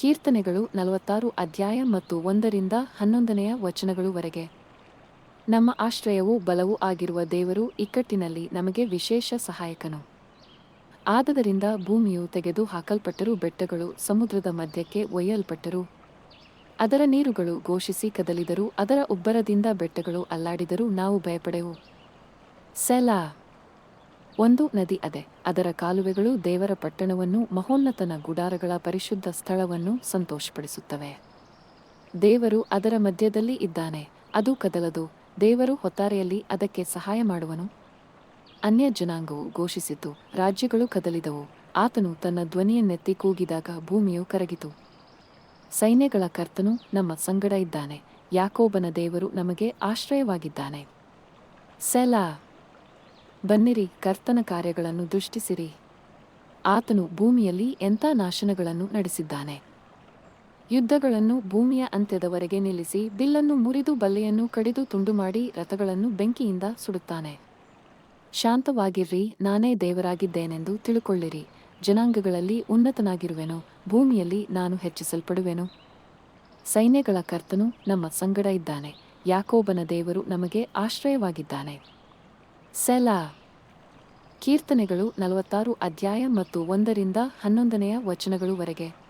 ಕೀರ್ತನೆಗಳು ನಲವತ್ತಾರು ಅಧ್ಯಾಯ ಮತ್ತು ಒಂದರಿಂದ ಹನ್ನೊಂದನೆಯ ವಚನಗಳುವರೆಗೆ. ನಮ್ಮ ಆಶ್ರಯವೂ ಬಲವೂ ಆಗಿರುವ ದೇವರು ಇಕ್ಕಟ್ಟಿನಲ್ಲಿ ನಮಗೆ ವಿಶೇಷ ಸಹಾಯಕನು. ಆದದರಿಂದ ಭೂಮಿಯು ತೆಗೆದು ಹಾಕಲ್ಪಟ್ಟರೂ ಬೆಟ್ಟಗಳು ಸಮುದ್ರದ ಮಧ್ಯಕ್ಕೆ ಒಯ್ಯಲ್ಪಟ್ಟರು, ಅದರ ನೀರುಗಳು ಘೋಷಿಸಿ ಕದಲಿದರೂ ಅದರ ಉಬ್ಬರದಿಂದ ಬೆಟ್ಟಗಳು ಅಲ್ಲಾಡಿದರೂ ನಾವು ಭಯಪಡೆವು. ಸೆಲಾ ಒಂದು ನದಿ ಅದೆ. ಅದರ ಕಾಲುವೆಗಳು ದೇವರ ಪಟ್ಟಣವನ್ನು, ಮಹೋನ್ನತನ ಗುಡಾರಗಳ ಪರಿಶುದ್ಧ ಸ್ಥಳವನ್ನು ಸಂತೋಷಪಡಿಸುತ್ತವೆ. ದೇವರು ಅದರ ಮಧ್ಯದಲ್ಲಿ ಇದ್ದಾನೆ. ಅದು ಕದಲದು. ದೇವರು ಹೊತ್ತಾರೆಯಲ್ಲಿ ಅದಕ್ಕೆ ಸಹಾಯ ಮಾಡುವನು. ಅನ್ಯ ಜನಾಂಗವು ಘೋಷಿಸಿತು. ರಾಜ್ಯಗಳು ಕದಲಿದವು. ಆತನು ತನ್ನ ಧ್ವನಿಯನ್ನೆತ್ತಿ ಕೂಗಿದಾಗ ಭೂಮಿಯು ಕರಗಿತು. ಸೈನ್ಯಗಳ ಕರ್ತನು ನಮ್ಮ ಸಂಗಡ ಇದ್ದಾನೆ. ಯಾಕೋಬನ ದೇವರು ನಮಗೆ ಆಶ್ರಯವಾಗಿದ್ದಾನೆ. ಸೆಲಾ ಬನ್ನಿರಿ, ಕರ್ತನ ಕಾರ್ಯಗಳನ್ನು ದೃಷ್ಟಿಸಿರಿ. ಆತನು ಭೂಮಿಯಲ್ಲಿ ಎಂಥ ನಾಶನಗಳನ್ನು ನಡೆಸಿದ್ದಾನೆ? ಯುದ್ಧಗಳನ್ನು ಭೂಮಿಯ ಅಂತ್ಯದವರೆಗೆ ನಿಲ್ಲಿಸಿ ಬಿಲ್ಲನ್ನು ಮುರಿದು ಬಲ್ಲೆಯನ್ನು ಕಡಿದು ತುಂಡು ಮಾಡಿ ರಥಗಳನ್ನು ಬೆಂಕಿಯಿಂದ ಸುಡುತ್ತಾನೆ. ಶಾಂತವಾಗಿರ್ರಿ, ನಾನೇ ದೇವರಾಗಿದ್ದೇನೆಂದು ತಿಳುಕೊಳ್ಳಿರಿ. ಜನಾಂಗಗಳಲ್ಲಿ ಉನ್ನತನಾಗಿರುವೆನು, ಭೂಮಿಯಲ್ಲಿ ನಾನು ಹೆಚ್ಚಿಸಲ್ಪಡುವೆನು. ಸೈನ್ಯಗಳ ಕರ್ತನು ನಮ್ಮ ಸಂಗಡ ಇದ್ದಾನೆ, ಯಾಕೋಬನ ದೇವರು ನಮಗೆ ಆಶ್ರಯವಾಗಿದ್ದಾನೆ. ಸೆಲಾ ಕೀರ್ತನೆಗಳು ನಲವತ್ತಾರು ಅಧ್ಯಾಯ ಮತ್ತು ಒಂದರಿಂದ ಹನ್ನೊಂದನೆಯ ವಚನಗಳುವರೆಗೆ.